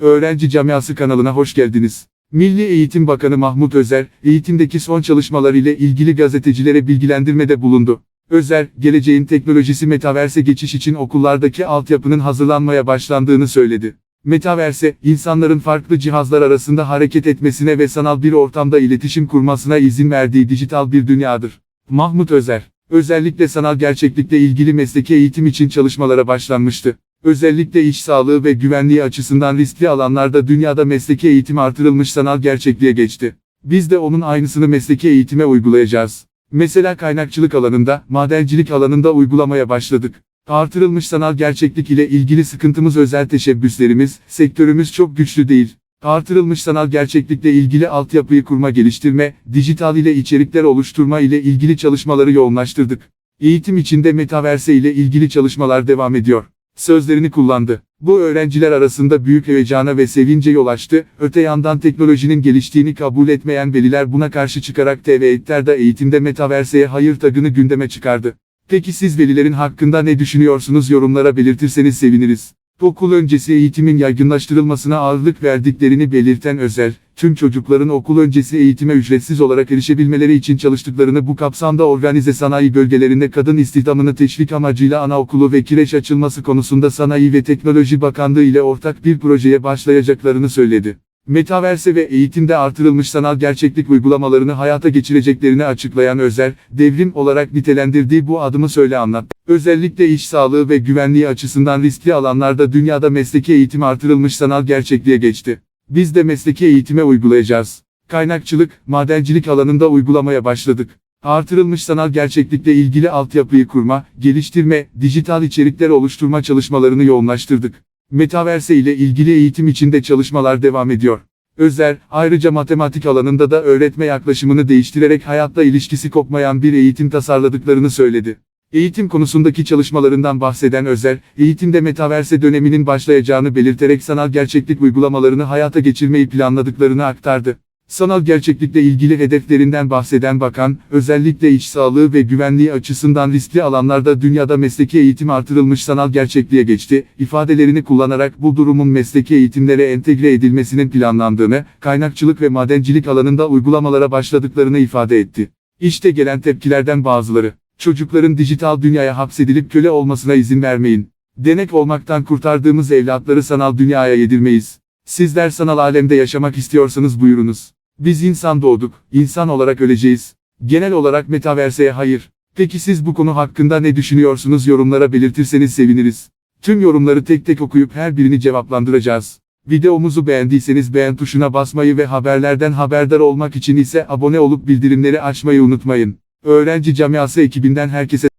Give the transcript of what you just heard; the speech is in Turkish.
Öğrenci Camiası kanalına hoş geldiniz. Milli Eğitim Bakanı Mahmut Özer, eğitimdeki son çalışmalar ile ilgili gazetecilere bilgilendirmede bulundu. Özer, geleceğin teknolojisi Metaverse geçiş için okullardaki altyapının hazırlanmaya başlandığını söyledi. Metaverse, insanların farklı cihazlar arasında hareket etmesine ve sanal bir ortamda iletişim kurmasına izin verdiği dijital bir dünyadır. Mahmut Özer, özellikle sanal gerçeklikle ilgili mesleki eğitim için çalışmalara başlanmıştı. Özellikle iş sağlığı ve güvenliği açısından riskli alanlarda dünyada mesleki eğitim artırılmış sanal gerçekliğe geçti. Biz de onun aynısını mesleki eğitime uygulayacağız. Mesela kaynakçılık alanında, madencilik alanında uygulamaya başladık. Artırılmış sanal gerçeklik ile ilgili sıkıntımız özel teşebbüslerimiz, sektörümüz çok güçlü değil. Artırılmış sanal gerçeklikle ilgili altyapıyı kurma geliştirme, dijital ile içerikler oluşturma ile ilgili çalışmaları yoğunlaştırdık. Eğitim içinde Metaverse ile ilgili çalışmalar devam ediyor. Sözlerini kullandı. Bu öğrenciler arasında büyük heyecana ve sevince yol açtı, öte yandan teknolojinin geliştiğini kabul etmeyen veliler buna karşı çıkarak TV İtter'da eğitimde Metaverse'ye hayır tagını gündeme çıkardı. Peki siz velilerin hakkında ne düşünüyorsunuz yorumlara belirtirseniz seviniriz. Okul öncesi eğitimin yaygınlaştırılmasına ağırlık verdiklerini belirten Özel, tüm çocukların okul öncesi eğitime ücretsiz olarak erişebilmeleri için çalıştıklarını bu kapsamda organize sanayi bölgelerinde kadın istihdamını teşvik amacıyla anaokulu ve kireç açılması konusunda Sanayi ve Teknoloji Bakanlığı ile ortak bir projeye başlayacaklarını söyledi. Metaverse ve eğitimde artırılmış sanal gerçeklik uygulamalarını hayata geçireceklerini açıklayan Özel, devrim olarak nitelendirdiği bu adımı söyle anlat. Özellikle iş sağlığı ve güvenliği açısından riskli alanlarda dünyada mesleki eğitim artırılmış sanal gerçekliğe geçti. Biz de mesleki eğitime uygulayacağız. Kaynakçılık, madencilik alanında uygulamaya başladık. Artırılmış sanal gerçeklikle ilgili altyapıyı kurma, geliştirme, dijital içerikler oluşturma çalışmalarını yoğunlaştırdık. Metaverse ile ilgili eğitim içinde çalışmalar devam ediyor. Özer, ayrıca matematik alanında da öğretme yaklaşımını değiştirerek hayatla ilişkisi kopmayan bir eğitim tasarladıklarını söyledi. Eğitim konusundaki çalışmalarından bahseden Özer, eğitimde Metaverse döneminin başlayacağını belirterek sanal gerçeklik uygulamalarını hayata geçirmeyi planladıklarını aktardı. Sanal gerçeklikle ilgili hedeflerinden bahseden bakan, özellikle iş sağlığı ve güvenliği açısından riskli alanlarda dünyada mesleki eğitim artırılmış sanal gerçekliğe geçti, ifadelerini kullanarak bu durumun mesleki eğitimlere entegre edilmesinin planlandığını, kaynakçılık ve madencilik alanında uygulamalara başladıklarını ifade etti. İşte gelen tepkilerden bazıları. Çocukların dijital dünyaya hapsedilip köle olmasına izin vermeyin. Denek olmaktan kurtardığımız evlatları sanal dünyaya yedirmeyiz. Sizler sanal alemde yaşamak istiyorsanız buyurunuz. Biz insan doğduk, insan olarak öleceğiz. Genel olarak Metaverse'ye hayır. Peki siz bu konu hakkında ne düşünüyorsunuz yorumlara belirtirseniz seviniriz. Tüm yorumları tek tek okuyup her birini cevaplandıracağız. Videomuzu beğendiyseniz beğen tuşuna basmayı ve haberlerden haberdar olmak için ise abone olup bildirimleri açmayı unutmayın. Öğrenci Camiası ekibinden herkese